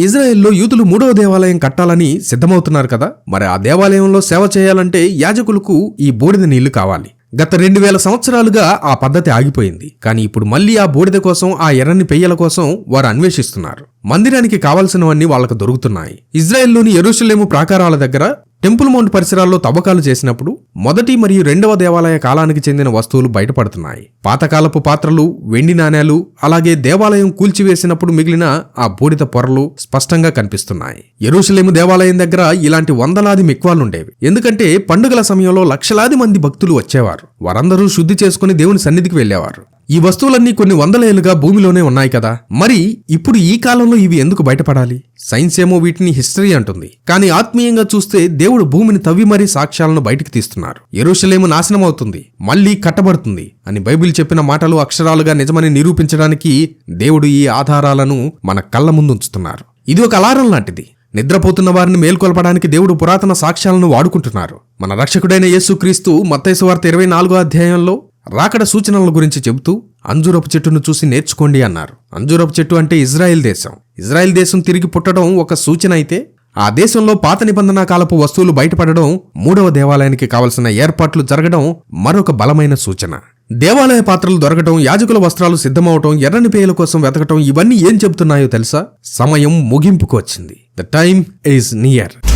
ఇజ్రాయెల్లో యూతులు మూడవ దేవాలయం కట్టాలని సిద్ధమవుతున్నారు కదా? మరి ఆ దేవాలయంలో సేవ చేయాలంటే యాజకులకు ఈ బూడిద నీళ్ళు కావాలి. గత రెండు వేల సంవత్సరాలుగా ఆ పద్ధతి ఆగిపోయింది. కానీ ఇప్పుడు మళ్ళీ ఆ బూడిద కోసం ఆ ఎర్రని పెయ్యల కోసం వారు అన్వేషిస్తున్నారు. మందిరానికి కావలసినవన్నీ వాళ్ళకు దొరుకుతున్నాయి. ఇజ్రాయెల్లోని ఎరుషలేము ప్రాకారాల దగ్గర టెంపుల్ మౌంట్ పరిసరాల్లో తవ్వకాలు చేసినప్పుడు మొదటి మరియు రెండవ దేవాలయ కాలానికి చెందిన వస్తువులు బయటపడుతున్నాయి. పాతకాలపు పాత్రలు వెండి నాణేలు అలాగే దేవాలయం కూల్చివేసినప్పుడు మిగిలిన ఆ బూడిద పొరలు స్పష్టంగా కనిపిస్తున్నాయి. ఎరుషలేము దేవాలయం దగ్గర ఇలాంటి వందలాది మిక్వాలుండేవి ఎందుకంటే పండుగల సమయంలో లక్షలాది మంది భక్తులు వచ్చేవారు. వారందరూ శుద్ధి చేసుకుని దేవుని సన్నిధికి వెళ్ళేవారు ఈ వస్తువులన్నీ కొన్ని వందల ఏళ్ళుగా భూమిలోనే ఉన్నాయి కదా. మరి ఇప్పుడు ఈ కాలంలో ఇవి ఎందుకు బయటపడాలి? సైన్స్ ఏమో వీటిని హిస్టరీ అంటుంది. కానీ ఆత్మీయంగా చూస్తే దేవుడు భూమిని తవ్వి మరీ సాక్ష్యాలను బయటికి తీస్తున్నారు. ఎరుషలేము నాశనం అవుతుంది. మళ్ళీ కట్టబడుతుంది అని బైబిల్ చెప్పిన మాటలు అక్షరాలుగా నిజమని నిరూపించడానికి దేవుడు ఈ ఆధారాలను మన కళ్ళ ముందు ఉంచుతున్నారు ఇది ఒక అలారం లాంటిది. నిద్రపోతున్న వారిని మేల్కొల్పడానికి దేవుడు పురాతన సాక్ష్యాలను వాడుకుంటున్నారు. మన రక్షకుడైన యేసుక్రీస్తు మత్తైసు వార్త ఇరవై నాలుగో అధ్యాయంలో రాకడ సూచనల గురించి చెబుతూ అంజూరపు చెట్టును చూసి నేర్చుకోండి అన్నారు. అంజూరపు చెట్టు అంటే ఇజ్రాయెల్ దేశం. ఇజ్రాయెల్ దేశం తిరిగి పుట్టడం ఒక సూచన అయితే ఆ దేశంలో పాత నిబంధన కాలపు వస్తువులు బయటపడడం మూడవ దేవాలయానికి కావలసిన ఏర్పాట్లు జరగడం మరొక బలమైన సూచన. దేవాలయ పాత్రలు దొరకటం యాజకుల వస్త్రాలు సిద్ధమవటం ఎర్రని పేయల కోసం వెతకటం ఇవన్నీ ఏం చెబుతున్నాయో తెలుసా? సమయం ముగింపుకు వచ్చింది. The time is near